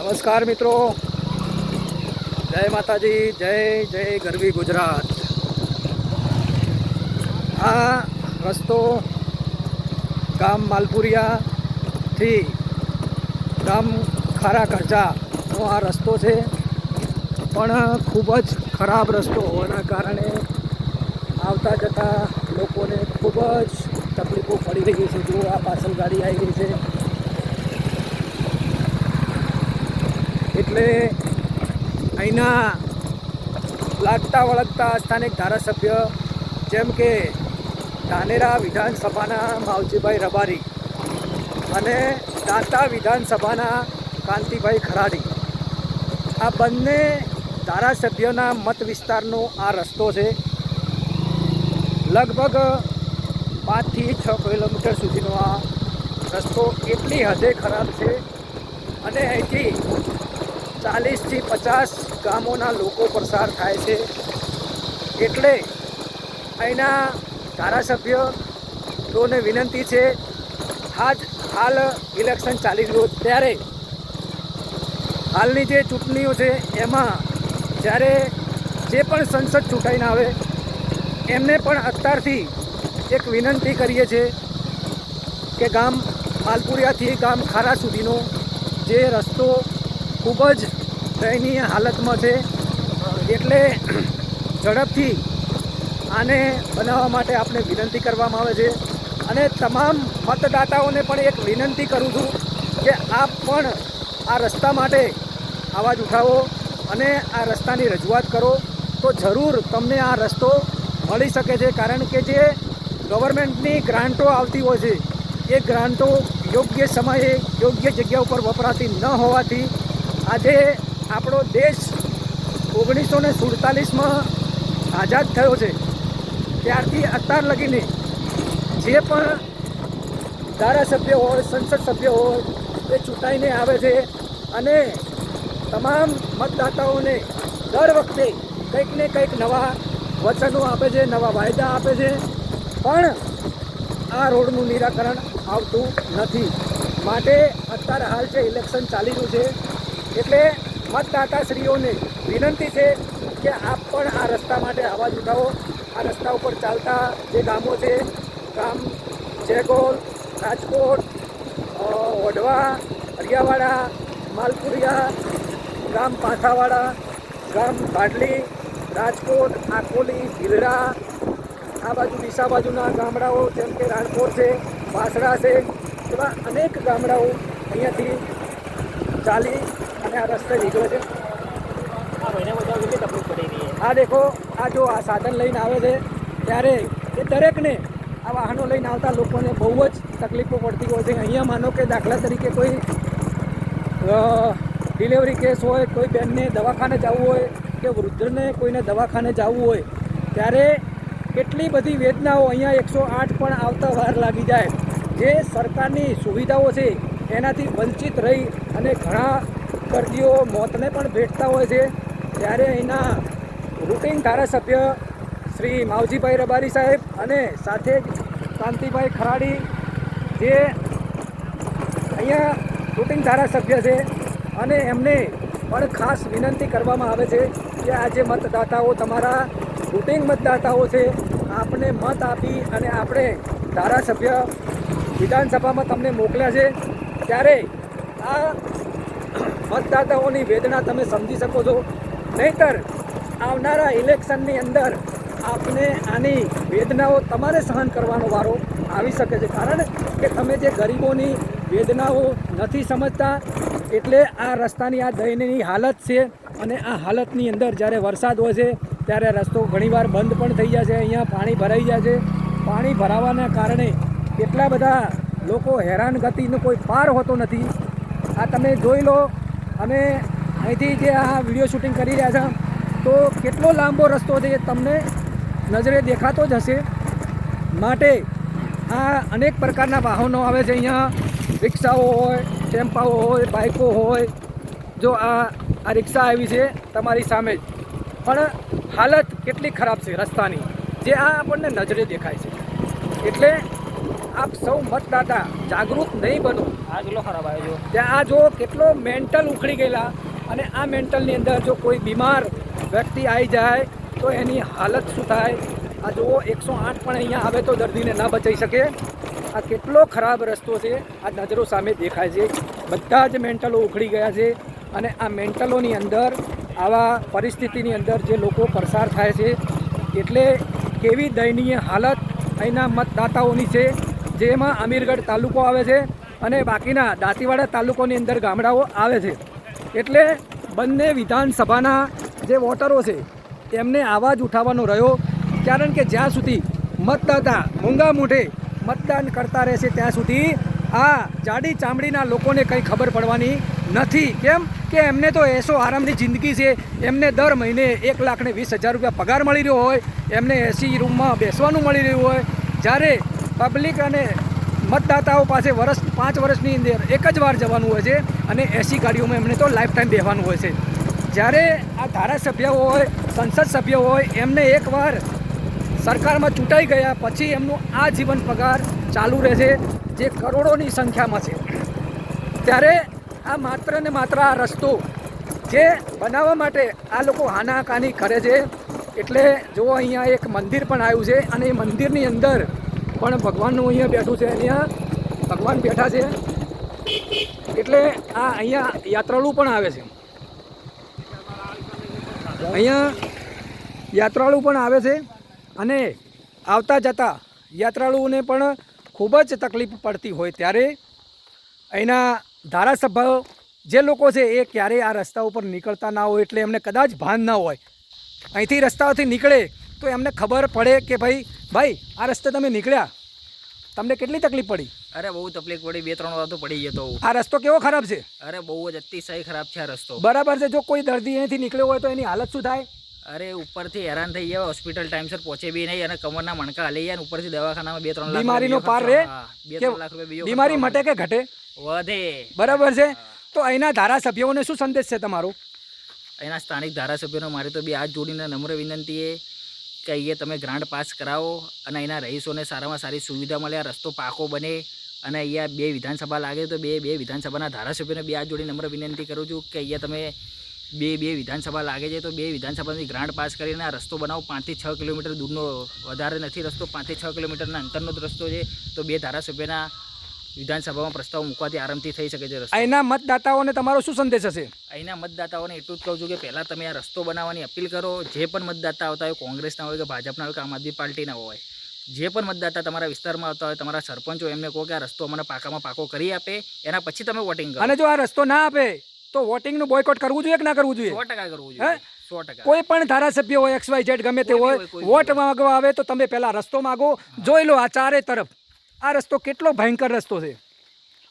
નમસ્કાર મિત્રો. જય માતાજી, જય જય ગરવી ગુજરાત. આ રસ્તો ગામ માલપુરિયાથી ગામ ખારા ખર્ચાનો આ રસ્તો છે. પણ ખૂબ જ ખરાબ રસ્તો હોવાના કારણે આવતા જતા લોકોને ખૂબ જ તકલીફો પડી રહી છે. જો આ પાછળ ગાડી આવી રહી છે. એટલે અહીંના લાગતા વળગતા સ્થાનિક ધારાસભ્ય જેમ કે ધાનેરા વિધાનસભાના માવજીભાઈ રબારી અને દાંતા વિધાનસભાના કાંતિભાઈ ખરાડી. આ બંને ધારાસભ્યોના મત વિસ્તારનો આ રસ્તો છે. લગભગ પાંચથી છ કિલોમીટર સુધીનો આ રસ્તો એટલી હદે ખરાબ છે અને અહીંથી ચાલીસથી પચાસ ગામોના લોકો પસાર થાય છે. એટલે અહીંના ધારાસભ્યોને વિનંતી છે, આજ હાલ ઇલેક્શન ચાલી રહ્યું ત્યારે હાલની જે ચૂંટણીઓ છે, એમાં જ્યારે જે પણ સંસદ ચૂંટાઈને આવે, એમને પણ અત્યારથી એક વિનંતી કરીએ છીએ કે ગામ માલપુરિયાથી ગામ ખારા સુધીનો જે રસ્તો ખૂબ જ દયનીય હાલતમાં છે. એટલે ઝડપથી આને બનાવવા માટે આપણે વિનંતી કરવામાં આવે છે. અને તમામ મતદાતાઓને પણ એક વિનંતી કરું છું કે આપ પણ આ રસ્તા માટે અવાજ ઉઠાવો અને આ રસ્તાની રજૂઆત કરો. તો જરૂર તમને આ રસ્તો મળી શકે છે. કારણ કે જે ગવર્મેન્ટની ગ્રાન્ટો આવતી હોય છે, એ ગ્રાન્ટો યોગ્ય સમયે યોગ્ય જગ્યા ઉપર વપરાતી ન હોવાથી આજે આપણો દેશ ઓગણીસો ને સુડતાલીસમાં આઝાદ થયો છે. ત્યારથી અત્યાર લગીને જે પણ ધારાસભ્ય હોય, સંસદ સભ્ય હોય, એ ચૂંટાઈને આવે છે અને તમામ મતદાતાઓને દર વખતે કંઈક ને કંઈક નવા વચનો આપે છે, નવા વાયદા આપે છે. પણ આ રોડનું નિરાકરણ આવતું નથી. માટે અત્યારે હાલ છે ઇલેક્શન ચાલી રહ્યું છે એટલે મતદાતાશ્રીઓને વિનંતી છે કે આપ પણ આ રસ્તા માટે અવાજ ઉઠાવો. આ રસ્તા ઉપર ચાલતા જે ગામો છે ગામ જેગોલ રાજકોટ અ, વઢવા હરિયાવાડા માલપુરિયા ગામ પાથાવાડા ગામ ભાડલી રાજકોટ આકોલી ભીલડા આ બાજુ ડીસા બાજુના ગામડાઓ જેમ કે રાણકોટ છે વાસડા છે એવા અનેક ગામડાઓ અહીંયાથી ચાલી અને આ રસ્તે નીકળે છે. આ દેખો આ જો આ સાધન લઈને આવે છે ત્યારે એ દરેકને આ વાહનો લઈને આવતા લોકોને બહુ જ તકલીફો પડતી હોય છે. અહીંયા માનો કે દાખલા તરીકે કોઈ ડિલિવરી કેસ હોય કોઈ બેનને દવાખાને જવું હોય કે વૃદ્ધને કોઈને દવાખાને જવું હોય ત્યારે કેટલી બધી વેદનાઓ અહીંયા એકસો આઠ પણ આવતા વાર લાગી જાય. જે સરકારની સુવિધાઓ છે એનાથી વંચિત રહી અને ઘણા દર્દીઓ મોતને પણ ભેટતા હોય છે. ત્યારે અહીંના રૂટિન ધારાસભ્ય શ્રી માવજીભાઈ રબારી સાહેબ અને સાથે જ કાંતિભાઈ ખરાડી જે અહીંયા રૂટિન ધારાસભ્ય છે અને એમને પણ ખાસ વિનંતી કરવામાં આવે છે કે આ જે મતદાતાઓ તમારા રૂટિન મતદાતાઓ છે, આપને મત આપી અને આપણે ધારાસભ્ય વિધાનસભામાં તમને મોકલ્યા છે. ત્યારે આ મતદાતાઓની વેદના તમે સમજી શકો છો. નહીતર આવનારા ઇલેક્શનની અંદર આપને આની વેદનાઓ તમારે સહન કરવાનો વારો આવી શકે છે. કારણ કે તમે જે ગરીબોની વેદનાઓ નથી સમજતા, એટલે આ રસ્તાની આ દયનીય હાલત છે અને આ હાલતની અંદર જ્યારે વરસાદ હોય છે, ત્યારે રસ્તો ઘણીવાર બંધ પણ થઈ જાય છે. અહીંયા પાણી ભરાઈ જાય છે. પાણી ભરાવાના કારણે એટલા બધા લોકો હેરાનગતિનો કોઈ પાર હોતો નથી. આ તમે જોઈ લો અમે અહીંથી જે આ વીડિયો શૂટિંગ કરી રહ્યા છે, તો કેટલો લાંબો રસ્તો છે તમને નજરે દેખાતો જ હશે. માટે આ અનેક પ્રકારના વાહનો આવે છે અહીંયા. રિક્ષાઓ હોય, ટેમ્પાઓ હોય, બાઇકો હોય. જો આ આ રિક્ષા આવી છે તમારી સામે જ. પણ હાલત કેટલી ખરાબ છે રસ્તાની, જે આ આપણને નજરે દેખાય છે. એટલે આપ સૌ મતદાતા જાગૃત નહીં બનો. આ કેટલો ખરાબ આવ્યો છે? ત્યાં આ જો કેટલો મેન્ટલ ઉખડી ગયેલા. અને આ મેન્ટલની અંદર જો કોઈ બીમાર વ્યક્તિ આવી જાય તો એની હાલત શું થાય? આ જુઓ એકસો આઠ પણ અહીંયા આવે તો દર્દીને ના બચાવી શકે. આ કેટલો ખરાબ રસ્તો છે આ નજરો સામે દેખાય છે. બધા જ મેન્ટલો ઉખડી ગયા છે. અને આ મેન્ટલોની અંદર આવા પરિસ્થિતિની અંદર જે લોકો પસાર થાય છે એટલે કેવી દયનીય હાલત અહીંના મતદાતાઓની છે. જેમાં અમીરગઢ તાલુકો આવે છે અને બાકીના દાંતીવાડા તાલુકોની અંદર ગામડાઓ આવે છે. એટલે બંને વિધાનસભાના જે વોટરો છે એમને આવાજ ઉઠાવવાનો રહ્યો, કારણ કે જ્યાં સુધી મતદાતા મૂંગા મૂઠે મતદાન કરતા રહેશે, ત્યાં સુધી આ જાડી ચામડીના લોકોને કંઈ ખબર પડવાની નથી. કેમ કે એમને તો એસો આરામની જિંદગી છે, એમને દર મહિને એક લાખને વીસ હજાર રૂપિયા પગાર મળી રહ્યો હોય, એમને એસી રૂમમાં બેસવાનું મળી રહ્યું હોય. જ્યારે પબ્લિક અને મતદાતાઓ પાસે વર્ષ પાંચ વર્ષની અંદર એક જ વાર જવાનું હોય છે અને એસી ગાડીઓમાં એમને તો લાઈફ ટાઈમ બેહવાનું હોય છે. જ્યારે આ ધારાસભ્ય હોય, સંસદ સભ્ય હોય, એમને એકવાર સરકારમાં ચૂંટાઈ ગયા પછી એમનું આ જીવન પગાર ચાલુ રહેશે, જે કરોડોની સંખ્યામાં છે. ત્યારે આ માત્ર ને માત્ર આ રસ્તો જે બનાવવા માટે આ લોકો હાનાકાની કરે છે, એટલે જો અહીંયા એક મંદિર પણ આવ્યું છે અને એ મંદિરની અંદર પણ ભગવાનનું અહીંયા બેઠું છે. અહીંયા ભગવાન બેઠા છે. એટલે આ અહીંયા યાત્રાળુ પણ આવે છે. અહીંયા યાત્રાળુ પણ આવે છે અને આવતા જતા યાત્રાળુઓને પણ ખૂબ જ તકલીફ પડતી હોય ત્યારે અહીંના ધારાસભ્યો જે લોકો છે એ ક્યારેય આ રસ્તા ઉપર નીકળતા ના હોય એટલે એમને કદાચ ભાન ના હોય. અહીંથી રસ્તાઓથી નીકળે તો એમને ખબર પડે કે ભાઈ ભાઈ આ રસ્તે તમે નીકળ્યા. તમને કેટલી તકલીફ પડી? અરે બહુ તકલીફ પડી. બે ત્રણ વાર તો પડી ગયો તો. આ રસ્તો કેવો ખરાબ છે? અરે બહુ જ અતિશય ખરાબ છે આ રસ્તો. બરાબર છે. જો કોઈ દર્દી અહીંથી નીકળ્યો હોય તો એની હાલત શું થાય? અરે ઉપરથી હેરાન થઈ ગયા હોસ્પિટલ ટાઈમસર પહોંચે બી નહીં અને કમરના મણકા હલી ગયા ઉપરથી દવાખાનામાં બે ત્રણ લાખ બીમારીનો પાર રે? બે ત્રણ લાખ રૂપિયા બીમારી મટે કે ઘટે? વધે. બરાબર છે. તો અહીંના ધારાસભ્યોને શું સંદેશ છે તમારો? અહીંના સ્થાનિક ધારાસભ્યોને મારે તો બી હાથ જોડીને નમ્ર વિનંતી એ કે અહીંયા તમે ગ્રાન્ટ પાસ કરાવો અને અહીંના રહીશોને સારામાં સારી સુવિધા મળે, આ રસ્તો પાકો બને અને અહીંયા બે વિધાનસભા લાગે તો બે બે વિધાનસભાના ધારાસભ્યોને બે આ જોડી નમ્ર વિનંતી કરું છું કે અહીંયા તમે બે બે વિધાનસભા લાગે છે તો બે વિધાનસભાની ગ્રાન્ટ પાસ કરીને આ રસ્તો બનાવો. પાંચથી છ કિલોમીટર દૂરનો વધારે નથી રસ્તો, પાંચથી છ કિલોમીટરના અંતરનો રસ્તો છે. તો બે ધારાસભ્યના વિધાનસભામાં પ્રસ્તાવ મૂકવાથી આરામથી થઈ શકે છે અહીંના મતદાતાઓને તમારો શું સંદેશ હશે? અહીંના મતદાતાઓને એટલું જ કહું છું કે પહેલાં તમે આ રસ્તો બનાવવાની અપીલ કરો. જે પણ મતદાતા આવતા હોય કોંગ્રેસના હોય કે ભાજપના હોય કે આમ આદમી પાર્ટીના હોય જે પણ મતદાતા તમારા વિસ્તારમાં આવતા હોય તમારા સરપંચો એમને કહો કે આ રસ્તો અમને પાકામાં પાકો કરી આપે એના પછી તમે વોટિંગ કરો. અને જો આ રસ્તો ના આપે તો વોટિંગનું બોયકોટ કરવું જોઈએ કે ના કરવું જોઈએ? સો ટકા કરવું જોઈએ કોઈ પણ ધારાસભ્ય હોય એક્સ વાય ઝેડ ગમે તે હોય હોય, વોટ માંગવા આવે તો તમે પહેલા રસ્તો માગો જોઈ લો આ ચારે તરફ. આ રસ્તો કેટલો ભયંકર રસ્તો છે.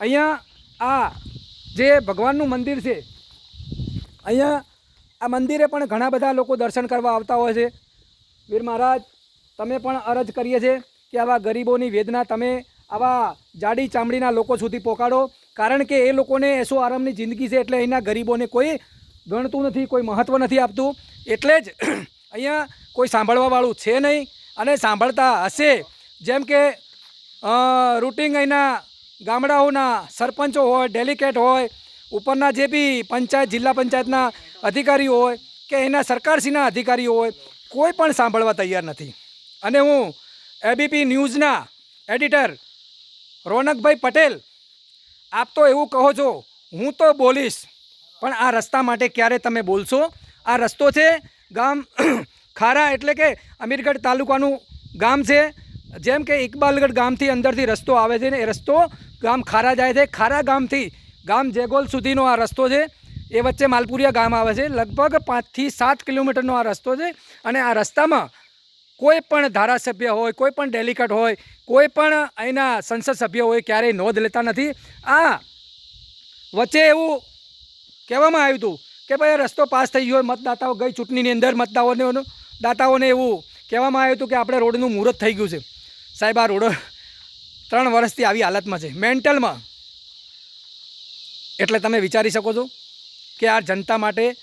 અહીંયા આ જે ભગવાનનું મંદિર છે, અહીંયા આ મંદિરે પણ ઘણા બધા લોકો દર્શન કરવા આવતા હોય છે. વીર મહારાજ, તમે પણ અરજ કરીએ છીએ કે આવા ગરીબોની વેદના તમે આવા જાડી ચામડીના લોકો સુધી પહોંચાડો કારણ કે એ લોકોને એસો આરામની જિંદગી છે એટલે અહીંના ગરીબોને કોઈ ગણતું નથી, કોઈ મહત્ત્વ નથી આપતું. એટલે જ અહીંયા કોઈ સાંભળવાવાળું છે નહીં અને સાંભળતા હશે. જેમ કે રૂટિંગ અહીંના ગામડાઓના સરપંચો હોય, ડેલિકેટ હોય, ઉપરના જે બી પંચાયત, જિલ્લા પંચાયતના અધિકારીઓ હોય કે એના સરકારશ્રીના અધિકારીઓ હોય, કોઈ પણ સાંભળવા તૈયાર નથી. અને હું એબીપી ન્યૂઝના એડિટર રોનકભાઈ પટેલ, આપ તો એવું કહો છો, હું તો બોલીશ, પણ આ રસ્તા માટે ક્યારે તમે બોલશો? આ રસ્તો છે ગામ, ખારા એટલે કે અમીરગઢ તાલુકાનું ગામ છે. જેમ કે ઇકબાલગઢ ગામથી અંદરથી રસ્તો આવે છે ને એ રસ્તો ગામ ખારા જાય છે. ખારા ગામથી ગામ જેગોલ સુધીનો આ રસ્તો છે. એ વચ્ચે માલપુરિયા ગામ આવે છે. લગભગ પાંચથી સાત કિલોમીટરનો આ રસ્તો છે અને આ રસ્તામાં કોઈ પણ ધારાસભ્ય હોય, કોઈ પણ ડેલિકેટ હોય, કોઈ પણ અહીંના સંસદ સભ્ય હોય ક્યારેય નોંધ લેતા નથી. આ વચ્ચે એવું કહેવામાં આવ્યું હતું કે ભાઈ રસ્તો પાસ થઈ ગયો, મતદાતાઓ ગઈ ચૂંટણીની અંદર મતદાતાઓને દાતાઓને એવું કહેવામાં આવ્યું હતું કે આપણે રોડનું મુહૂર્ત થઈ ગયું છે. સાહેબ, આ રોડ ત્રણ વર્ષથી આવી હાલતમાં છે. મેન્ટલમાં. એટલે તમે વિચારી શકો છો કે આ જનતા માટે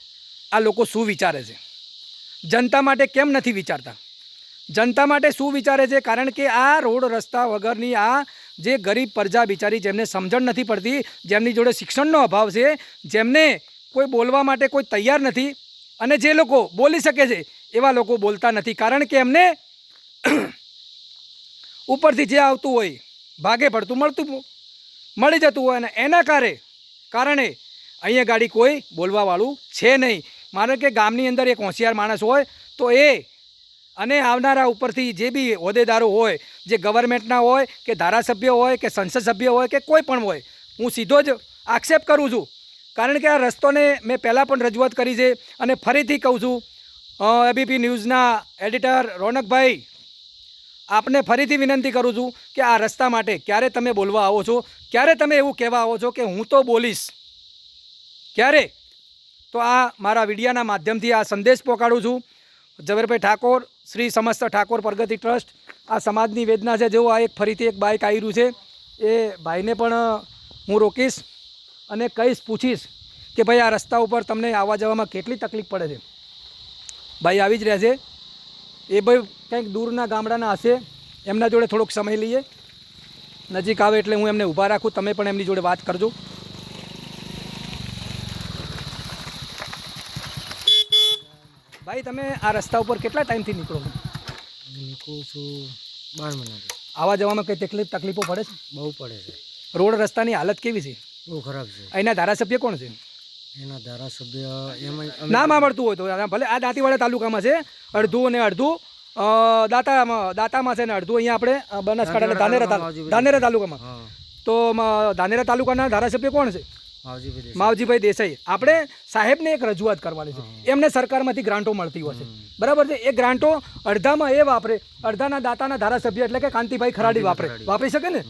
આ લોકો શું વિચારે છે. જનતા માટે કેમ નથી વિચારતા? જનતા માટે શું વિચારે છે? કારણ કે આ રોડ રસ્તા વગરની આ જે ગરીબ પ્રજા બિચારી જેમને સમજણ નથી પડતી, જેમની જોડે શિક્ષણનો અભાવ છે, જેમને કોઈ બોલવા માટે કોઈ તૈયાર નથી, અને જે લોકો બોલી શકે છે, એવા લોકો બોલતા નથી. કારણ કે એમને ઉપરથી જે આવતું હોય, ભાગે પડતું મળતું મળી જતું હોય અને એના કારે કારણે અહીંયા ગાડી કોઈ બોલવાવાળું છે નહીં. માનો કે ગામની અંદર એક હોશિયાર માણસ હોય, તો એ અને આવનારા ઉપરથી જે બી હોદ્દેદારો હોય, જે ગવર્મેન્ટના હોય, કે ધારાસભ્ય હોય, કે સંસદ સભ્ય હોય, કે કોઈ પણ હોય, હું સીધો જ આક્ષેપ કરું છું. કારણ કે આ રસ્તોને મેં પહેલાં પણ રજૂઆત કરી છે અને ફરીથી કહું છું એબીપી ન્યૂઝના એડિટર રોનકભાઈ આપને ફરીથી વિનંતી કરું છું કે આ રસ્તા માટે ક્યારે તમે બોલવા આવો છો? ક્યારે તમે એવું કહેવા આવો છો કે હું તો બોલીશ? ક્યારે? તો આ મારા વિડીયાના માધ્યમથી આ સંદેશ પહોંચાડું છું. ઝવેરભાઈ ઠાકોર, શ્રી સમસ્ત ઠાકોર પ્રગતિ ટ્રસ્ટ, આ સમાજની વેદના છે. જેવો આ એક ફરીથી એક બાઇક આવી રહ્યું છે. એ ભાઈને પણ હું રોકીશ અને કહીશ, પૂછીશ કે ભાઈ, આ રસ્તા ઉપર તમને આવવા જવામાં કેટલી તકલીફ પડે છે? ભાઈ, આવી જ રહેશે એ ભાઈ કંઈક દૂરના ગામડાના હશે એમના જોડે થોડોક સમય લઈએ. નજીક આવે એટલે હું એમને ઊભા રાખું તમે પણ એમની જોડે વાત કરજો. ભાઈ તમે આ રસ્તા ઉપર કેટલા ટાઈમથી નીકળો નીકળું છું બાર મહિનાથી. આવા જવામાં કંઈ તકલીફ તકલીફો પડે છે? બહુ પડે છે. રોડ રસ્તાની હાલત કેવી છે? બહુ ખરાબ છે. અહીંના ધારાસભ્ય કોણ છે? એના ધારાસભ્ય એમાં નામ આવડતું હોય તો ભલે આ દાંતીવાડા તાલુકામાં છે અડધું અને અડધું દાંતામાં દાતામાં છે ને અડધું અહીંયા આપણે બનાસકાંઠા ધાનેરા ધાનેરા તાલુકામાં. તો ધાનેરા તાલુકાના ધારાસભ્ય કોણ છે? માવજીભાઈ દેસાઈ. આપણે સાહેબને એક રજૂઆત કરવાની છે. એમને સરકારમાંથી ગ્રાન્ટો મળતી હોય છે. બરાબર છે? એ ગ્રાન્ટો અડધામાં એ વાપરે. અડધાના દાતાના ધારાસભ્ય એટલે કે કાંતિભાઈ ખરાડી વાપરે. વાપરી શકે ને?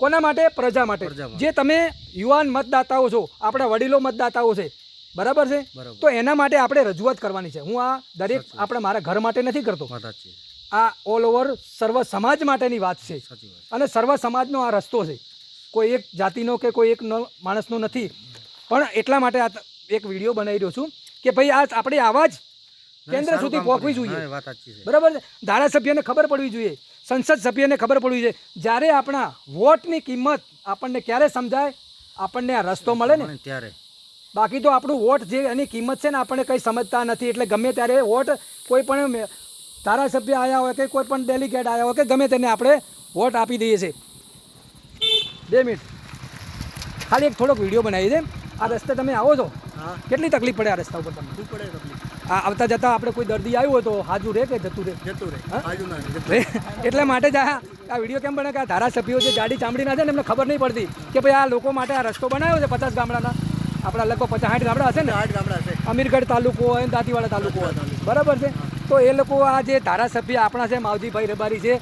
કોના માટે. પ્રજા માટે. જે તમે યુવાન મતદાતાઓ છો આપણા વડીલો મતદાતાઓ છે બરાબર છે? તો એના માટે આપણે રજૂઆત કરવાની છે. હું આ દરેક આપણે મારા ઘર માટે નથી કરતો. આ ઓલ ઓવર સર્વ સમાજ માટેની વાત છે. અને સર્વ સમાજનો આ રસ્તો છે. કોઈ એક જાતિનો કે કોઈ એક માણસનો નથી. પણ એટલા માટે આ એક વીડિયો બનાવી રહ્યો છું કે ભાઈ આ આપણી આવાજ કેન્દ્ર સુધી પહોંચવી જોઈએ. બરાબર છે? ધારાસભ્યને ખબર પડવી જોઈએ. સંસદ સભ્યને ખબર પડવી જોઈએ. જ્યારે આપણા વોટની કિંમત આપણને ક્યારે સમજાય? આપણને આ રસ્તો મળે ને ત્યારે. બાકી તો આપણું વોટ જે એની કિંમત છે ને આપણને કંઈ સમજતા નથી. એટલે ગમે ત્યારે વોટ કોઈ પણ ધારાસભ્ય આવ્યા હોય કે કોઈ પણ ડેલિગેટ આવ્યા હોય કે ગમે તેને આપણે વોટ આપી દઈએ છીએ. બે મિનિટ. ખાલી એક થોડોક વીડિયો બનાવી દે. આ રસ્તે તમે આવો છો. કેટલી તકલીફ પડે આ રસ્તા ઉપર તમને? શું પડે તકલીફ. આ આવતા જતા આપણે કોઈ દર્દી આવ્યું હોય તો હાજુ રહે કે જતું રહે જતું રહે? ના એટલે માટે જ આ આ વીડિયો કેમ બને કે આ ધારાસભ્યો જે જાડી ચામડીના છે ને એમને ખબર નહીં પડતી કે ભાઈ આ લોકો માટે આ રસ્તો બનાવ્યો છે પચાસ ગામડાના. આપણા લગભગ પચાસ સાઠ ગામડા હશે ને? આઠ ગામડા છે અમીરગઢ તાલુકો હોય દાંતીવાડા તાલુકો હોય. બરાબર છે? તો એ લોકો આ જે ધારાસભ્ય આપણા છે માવજીભાઈ રબારી છે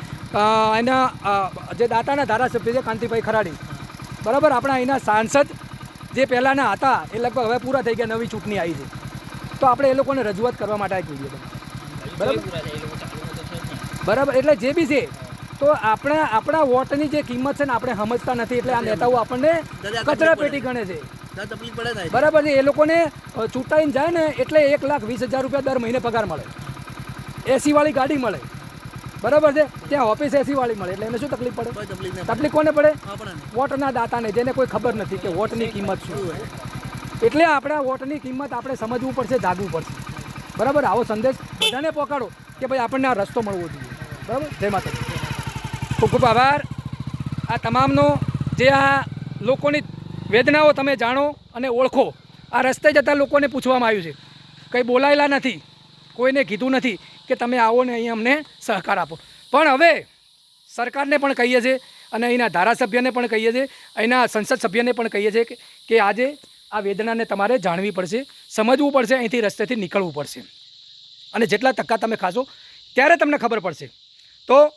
એના જે દાતાના ધારાસભ્ય છે કાંતિભાઈ ખરાડી. બરાબર? આપણા અહીંના સાંસદ જે પહેલાંના હતા એ લગભગ હવે પૂરા થઈ ગયા નવી ચૂંટણી આવી છે. તો આપણે એ લોકોને રજૂઆત કરવા માટે આવી એક બરાબર? બરાબર? એટલે જે બી છે તો આપણા આપણા વોટની જે કિંમત છે ને આપણે સમજતા નથી. એટલે આ નેતાઓ આપણને કચરા પેટી ગણે છે. તકલીફ પડે ને બરાબર છે એ લોકોને ચૂંટાઈને જાય ને એટલે એક લાખ વીસ હજાર રૂપિયા દર મહિને પગાર મળે. એસીવાળી ગાડી મળે. બરાબર છે ત્યાં ઓફિસ એસી વાળી મળે એટલે એને શું તકલીફ પડે? તકલીફ કોને પડે? વોટના દાતાને જેને કોઈ ખબર નથી કે વોટની કિંમત શું. એટલે આપણા વોટની કિંમત આપણે સમજવું પડશે જાગવું પડશે. બરાબર આવો સંદેશ બધાને પહોંચાડો કે ભાઈ આપણને આ રસ્તો મળવો જોઈએ. બરાબર? જય માતા ખૂબ ખૂબ આભાર. આ તમામનો જે આ લોકોની વેદનાઓ તમે જાણો અને ઓળખો. આ રસ્તે જતા લોકોને પૂછવામાં આવ્યું છે કંઈ બોલાયેલા નથી, કોઈને કીધું નથી કે તમે આવો ને અહીં અમને સહકાર આપો. પણ હવે સરકારને પણ કહીએ છીએ અને અહીંના ધારાસભ્યને પણ કહીએ છીએ, અહીંના સંસદ સભ્યને પણ કહીએ છીએ કે- આજે આ વેદનાને તમારે જાણવી પડશે, સમજવું પડશે, અહીંથી રસ્તેથી નીકળવું પડશે. અને જેટલા ટકા તમે ખાશો ત્યારે તમને ખબર પડશે. તો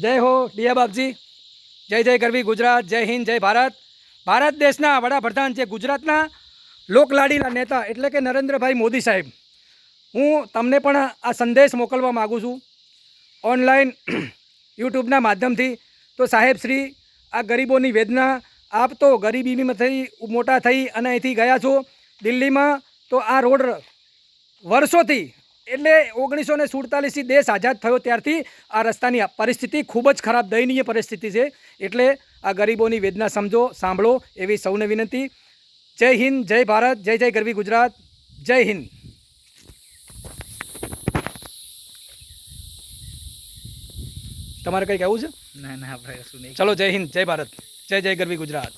જય હો ડિયા બાપજી. જય જય ગરવી ગુજરાત, જય હિન્દ, જય ભારત. ભારત દેશના વડાપ્રધાન છે ગુજરાતના લોકલાડીના નેતા એટલે કે નરેન્દ્રભાઈ મોદી સાહેબ, હું તમને પણ આ સંદેશ મોકલવા માગું છું ઓનલાઈન યુટ્યુબના માધ્યમથી. તો સાહેબ શ્રી, આ ગરીબોની વેદના, આપ તો ગરીબીમાં થઈ મોટા થઈ અને અહીંથી ગયા છો દિલ્હીમાં, તો આ રોડ વર્ષોથી એટલે ઓગણીસો ને સુડતાલીસથી દેશ આઝાદ થયો ત્યારથી આ રસ્તાની પરિસ્થિતિ ખૂબ જ ખરાબ દયનીય પરિસ્થિતિ છે. એટલે આ ગરીબોની વેદના સમજો સાંભળો એવી સૌને વિનંતી. જય હિન્દ જય ભારત જય જય ગરવી ગુજરાત જય હિન્દ. તમારે કંઈ કહેવું છે? ના ના આપણે કશું નહીં. ચલો જય હિન્દ જય ભારત જય જય ગરવી ગુજરાત.